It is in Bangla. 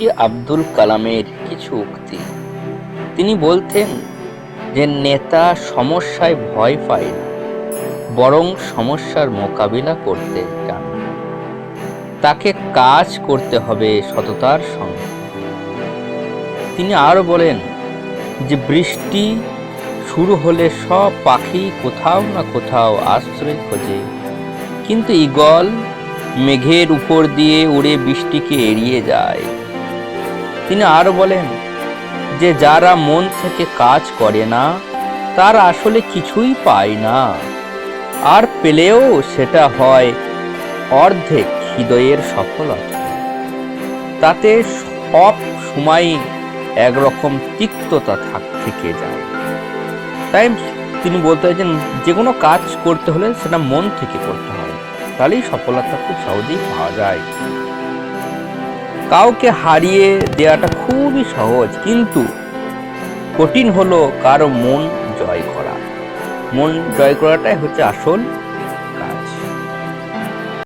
এপিজে আব্দুল কালামের কিছু উক্তি? তিনি বলতেন যে, নেতা সমস্যায় ভয় পায় না, বরং সমস্যার মোকাবিলা করতে জানে তাকে কাজ করতে হবে সততার সঙ্গে। তিনি আরও বলেন যে, বৃষ্টি শুরু হলে সব পাখি কোথাও না কোথাও আশ্রয় খোঁজে। কিন্তু ঈগল মেঘের উপর দিয়ে উড়ে বৃষ্টিকে এড়িয়ে যায়। তিনি আরও বলেন, যে যারা মন থেকে কাজ করে না, তারা আসলে কিছুই পায় না। আর পেলেও সেটা হয় অর্ধেক হৃদয়ের সফলতা। তাতে সব সময় একরকম তিক্ততা থাক, থেকে যায়। তাই তিনি বলতে চাইছেন, যে কোনো কাজ করতে হলে সেটা মন থেকে করতে হয়। তাহলেই সফলতা খুব সহজেই পাওয়া যায়। কাউকে হারিয়ে দেওয়াটা খুবই সহজ, কিন্তু কঠিন হলো কারও মন জয় করা। মন জয় করাটাই হচ্ছে আসল